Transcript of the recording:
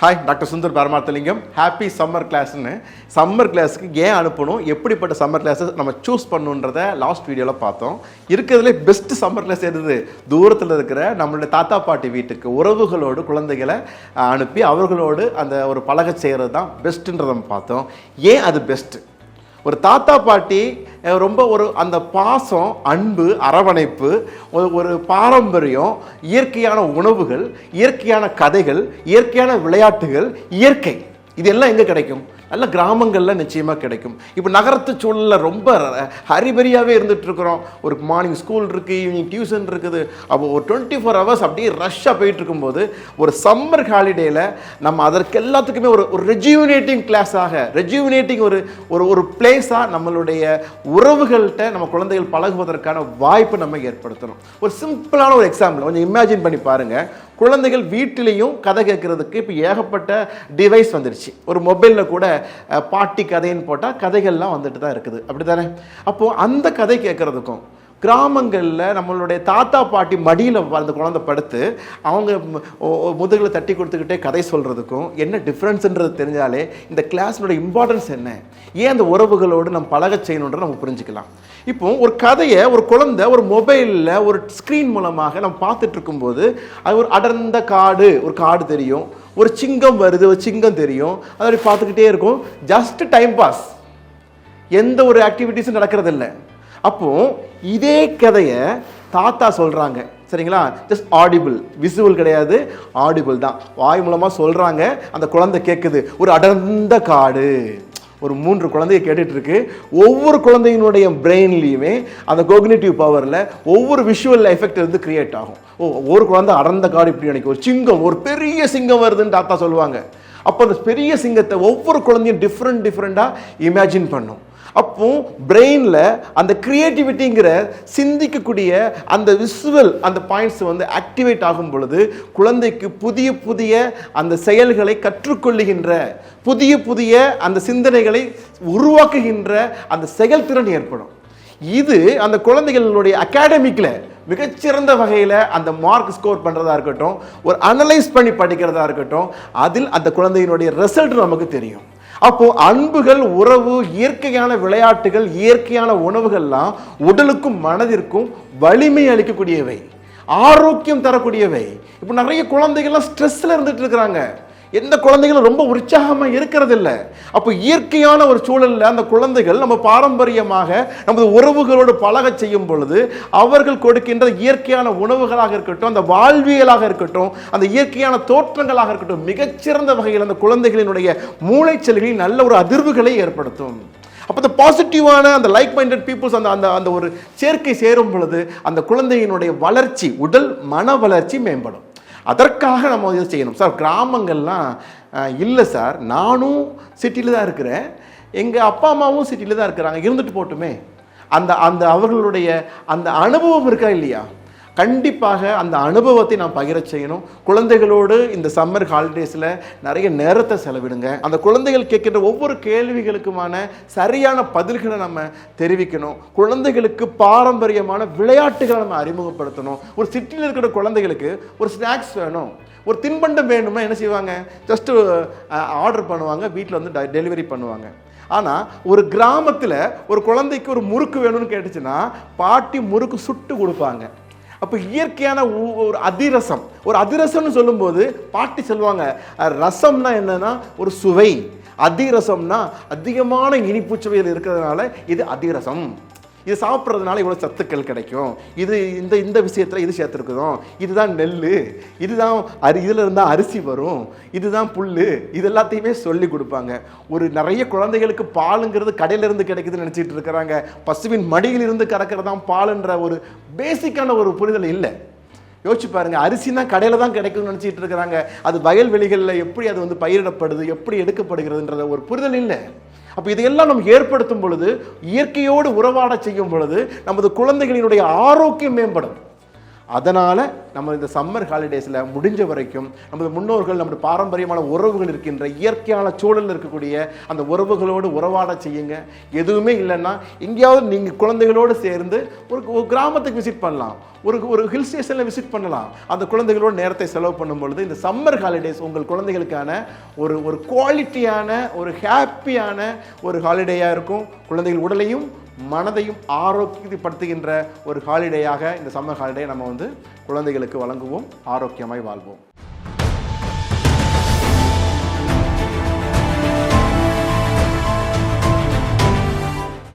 Hi doctor Sundar Paramarthalingam happy summer கிளாஸ்னு summer கிளாஸ்க்கு ஏன் அனுப்பணும்? எப்படிப்பட்ட சம்மர் கிளாஸஸ் நம்ம சூஸ் பண்ணணுன்றத லாஸ்ட் வீடியோவில் பார்த்தோம். இருக்கிறதுலே பெஸ்ட் சம்மர் கிளாஸ் எது தூரத்தில் இருக்கிற நம்மளுடைய தாத்தா பாட்டி வீட்டுக்கு உறவுகளோடு குழந்தைகளை அனுப்பி அவர்களோடு அந்த ஒரு பழக செய்கிறது தான் பெஸ்ட்டுன்றதை பார்த்தோம். ஏன் அது பெஸ்ட்டு ஒரு தாத்தா பாட்டி ரொம்ப ஒரு அந்த பாசம் அன்பு அரவணைப்பு ஒரு பாரம்பரியம் இயற்கையான உணவுகள் இயற்கையான கதைகள் இயற்கையான விளையாட்டுகள் இயற்கை. இதெல்லாம் எங்கே கிடைக்கும்? நல்ல கிராமங்களில் நிச்சயமாக கிடைக்கும். இப்போ நகரத்து சூழலில் ரொம்ப ஹரிபரியாகவே இருந்துட்டு இருக்கிறோம் ஒரு மார்னிங் ஸ்கூல் இருக்குது ஈவினிங் டியூஷன் இருக்குது. அப்போ ஒரு டுவெண்ட்டி ஃபோர் ஹவர்ஸ் அப்படியே ரஷ்ஷாக போயிட்டு இருக்கும்போது ஒரு சம்மர் ஹாலிடேயில் நம்ம அதற்கு எல்லாத்துக்குமே ஒரு ஒரு ரெஜியூனேட்டிங் கிளாஸாக ரெஜியூனேட்டிங் ஒரு ஒரு ஒரு பிளேஸாக நம்மளுடைய உறவுகள்கிட்ட நம்ம குழந்தைகள் பழகுவதற்கான வாய்ப்பு நம்ம ஏற்படுத்தணும். ஒரு சிம்பிளான ஒரு எக்ஸாம்பிள் கொஞ்சம் இமேஜின் பண்ணி பாருங்கள் குழந்தைகள் வீட்டிலையும் கதை கேட்குறதுக்கு இப்போ ஏகப்பட்ட டிவைஸ் வந்துருச்சு. ஒரு மொபைலில் கூட பாட்டி கதைன்னு போட்டால் கதைகள்லாம் வந்துட்டு தான் இருக்குது. அப்படி தானே அப்போது அந்த கதை கேட்குறதுக்கும் கிராமங்களில் நம்மளுடைய தாத்தா பாட்டி மடியில் அந்த குழந்தை படுத்து அவங்க முதுகில் தட்டி கொடுத்துக்கிட்டே கதை சொல்கிறதுக்கும் என்ன டிஃப்ரென்ஸுன்றது தெரிஞ்சாலே இந்த கிளாஸினோட இம்பார்ட்டன்ஸ் என்ன? ஏன் அந்த உறவுகளோடு நம்ம பழக செய்யணுன்ற நம்ம புரிஞ்சுக்கலாம். இப்போ ஒரு கதையை ஒரு குழந்தை ஒரு மொபைலில் ஒரு ஸ்க்ரீன் மூலமாக நம்ம பார்த்துட்டு இருக்கும்போது அது ஒரு அடர்ந்த காடு ஒரு காடு தெரியும். ஒரு சிங்கம் வருது ஒரு சிங்கம் தெரியும். அதை அப்படி பார்த்துக்கிட்டே இருக்கும். ஜஸ்ட் டைம் பாஸ் எந்த ஒரு ஆக்டிவிட்டீஸும் நடக்கிறதில்ல. அப்போ இதே கதையை தாத்தா சொல்றாங்க. சரிங்களா? ஜஸ்ட் ஆடிபிள் விசுவல் கிடையாது. ஆடிபிள் தான். வாய் மூலமா சொல்றாங்க. அந்த குழந்தை கேட்குது ஒரு அடர்ந்த காடு. ஒரு மூன்று குழந்தைய கேட்டுட்டு இருக்கு ஒவ்வொரு குழந்தையினுடைய பிரெயின்லையுமே அந்த கோக்னேட்டிவ் பவரில் ஒவ்வொரு விஷுவல் எஃபெக்ட் வந்து கிரியேட் ஆகும். ஓ ஒரு குழந்தை அடர்ந்த காடு இப்படி நினைக்கும் ஒரு சிங்கம் ஒரு பெரிய சிங்கம் வருதுன்னு தாத்தா சொல்லுவாங்க. அப்போ அந்த பெரிய சிங்கத்தை ஒவ்வொரு குழந்தையும் டிஃப்ரெண்ட் டிஃப்ரெண்ட்டாக இமேஜின் பண்ணும். அப்போ பிரெயினில் அந்த கிரியேட்டிவிட்டிங்கிற சிந்திக்கக்கூடிய அந்த விசுவல் அந்த பாயிண்ட்ஸ் வந்து ஆக்டிவேட் ஆகும் பொழுது குழந்தைக்கு புதிய புதிய அந்த செயல்களை கற்றுக்கொள்ளுகின்ற புதிய புதிய அந்த சிந்தனைகளை உருவாக்குகின்ற அந்த செயல்திறன் ஏற்படும். இது அந்த குழந்தைகளுடைய அகாடமிக்கில் மிகச்சிறந்த வகையில் அந்த மார்க் ஸ்கோர் பண்ணுறதா இருக்கட்டும் ஒரு அனலைஸ் பண்ணி படிக்கிறதா இருக்கட்டும் அதில் அந்த குழந்தையினுடைய ரிசல்ட் நமக்கு தெரியும். அப்போ அன்புகள் உறவு இயற்கையான விளையாட்டுகள் இயற்கையான உணவுகள்லாம் உடலுக்கும் மனதிற்கும் வலிமை அளிக்கக்கூடியவை. ஆரோக்கியம் தரக்கூடியவை. இப்போ நிறைய குழந்தைகள்லாம் ஸ்ட்ரெஸ்ல இருந்துட்டு இருக்கிறாங்க. எந்த குழந்தைகளும் ரொம்ப உற்சாகமாக இருக்கிறதில்ல. அப்போ இயற்கையான ஒரு சூழலில் அந்த குழந்தைகள் நம்ம பாரம்பரியமாக நமது உறவுகளோடு பழக செய்யும் பொழுது அவர்கள் கொடுக்கின்ற இயற்கையான உணவுகளாக இருக்கட்டும் அந்த வாழ்வியலாக இருக்கட்டும் அந்த இயற்கையான தோற்றங்களாக இருக்கட்டும் மிகச்சிறந்த வகையில் அந்த குழந்தைகளினுடைய மூளைச்செல்களில் நல்ல ஒரு அதிர்வுகளை ஏற்படுத்தும். அப்போ இந்த பாசிட்டிவான அந்த லைக் மைண்டட் பீப்புள்ஸ் அந்த அந்த அந்த ஒரு சேர்க்கை சேரும் பொழுது அந்த குழந்தையினுடைய வளர்ச்சி உடல் மன வளர்ச்சி மேம்படும். அதற்காக நம்ம இதை செய்யணும். சார் கிராமங்கள்லாம் இல்லை சார். நானும் சிட்டியில் தான் இருக்கிறேன். எங்கள் அப்பா அம்மாவும் சிட்டியில் தான் இருக்கிறாங்க. இருந்துட்டு போட்டுமே. அந்த அந்த அவர்களுடைய அந்த அனுபவம் இருக்கா இல்லையா? கண்டிப்பாக அந்த அனுபவத்தை நாம் பகிர செய்யணும். குழந்தைகளோடு இந்த சம்மர் ஹாலிடேஸில் நிறைய நேரத்தை செலவிடுங்க. அந்த குழந்தைகள் கேட்கின்ற ஒவ்வொரு கேள்விகளுக்குமான சரியான பதில்களை நம்ம தெரிவிக்கணும். குழந்தைகளுக்கு பாரம்பரியமான விளையாட்டுகளை நம்ம அறிமுகப்படுத்தணும். ஒரு சிட்டியில் இருக்கிற குழந்தைகளுக்கு ஒரு ஸ்நாக்ஸ் வேணும். ஒரு தின்பண்டம் வேணுமா என்ன செய்வாங்க? ஜஸ்ட்டு ஆர்டர் பண்ணுவாங்க. வீட்டில் வந்து டெலிவரி பண்ணுவாங்க. ஆனால் ஒரு கிராமத்தில் ஒரு குழந்தைக்கு ஒரு முறுக்கு வேணும்னு கேட்டுச்சுன்னா பாட்டி முறுக்கு சுட்டு கொடுப்பாங்க. அப்போ இயற்கையான ஒரு அதிரசம். ஒரு அதிரசம்னு சொல்லும்போது பாட்டி சொல்லுவாங்க ரசம்னா என்னன்னா ஒரு சுவை. அதிரசம்னா அதிகமான இனிப்பு சுவையில் இருக்கிறதுனால இது அதிரசம். இது சாப்பிட்றதுனால இவ்வளோ சத்துக்கள் கிடைக்கும். இது இந்த இந்த விஷயத்தில் இது சேர்த்துருக்குதோ இதுதான் நெல் இதுதான் அரி இதில் இருந்தால் அரிசி வரும். இதுதான் புல் இது எல்லாத்தையுமே சொல்லி கொடுப்பாங்க. ஒரு நிறைய குழந்தைகளுக்கு பாலுங்கிறது கடையிலிருந்து கிடைக்குதுன்னு நினச்சிட்டு இருக்கிறாங்க. பசுவின் மடியிலிருந்து கறக்கிறதான் பாலுன்ற ஒரு பேசிக்கான ஒரு புரிதல் இல்லை. யோசிச்சு பாருங்க அரிசினா கடையில் தான் கிடைக்கும்னு நினச்சிட்டு இருக்கிறாங்க. அது வயல்வெளிகளில் எப்படி அது வந்து பயிரிடப்படுது எப்படி எடுக்கப்படுகிறதுன்றத ஒரு புரிதல் இல்லை. அப்போ இதையெல்லாம் நம்ம ஏற்படுத்தும் பொழுது இயற்கையோடு உறவாட செய்யும் பொழுது நமது குழந்தைகளினுடைய ஆரோக்கியம் மேம்படும். அதனால் நம்ம இந்த சம்மர் ஹாலிடேஸில் முடிஞ்ச வரைக்கும் நமது முன்னோர்கள் நம்முடைய பாரம்பரியமான உறவுகள் இருக்கின்ற இயற்கையான சூழலில் இருக்கக்கூடிய அந்த உறவுகளோடு உறவாட செய்யுங்க. எதுவுமே இல்லைன்னா எங்கேயாவது நீங்கள் குழந்தைகளோடு சேர்ந்து ஒரு ஒரு கிராமத்துக்கு விசிட் பண்ணலாம். ஒரு ஒரு ஹில் ஸ்டேஷனில் விசிட் பண்ணலாம். அந்த குழந்தைகளோட நேரத்தை செலவு பண்ணும் பொழுது இந்த சம்மர் ஹாலிடேஸ் உங்கள் குழந்தைகளுக்கான ஒரு ஒரு குவாலிட்டியான ஒரு ஹாப்பியான ஒரு ஹாலிடேயாக இருக்கும். குழந்தைகள் உடலையும் மனதையும் ஆரோக்கியப்படுத்துகின்ற ஒரு ஹாலிடேயாக இந்த சம்மர் ஹாலிடே நம்ம வந்து குழந்தைகளுக்கு வழங்குவோம் ஆரோக்கியமாய் வாழ்வோம்.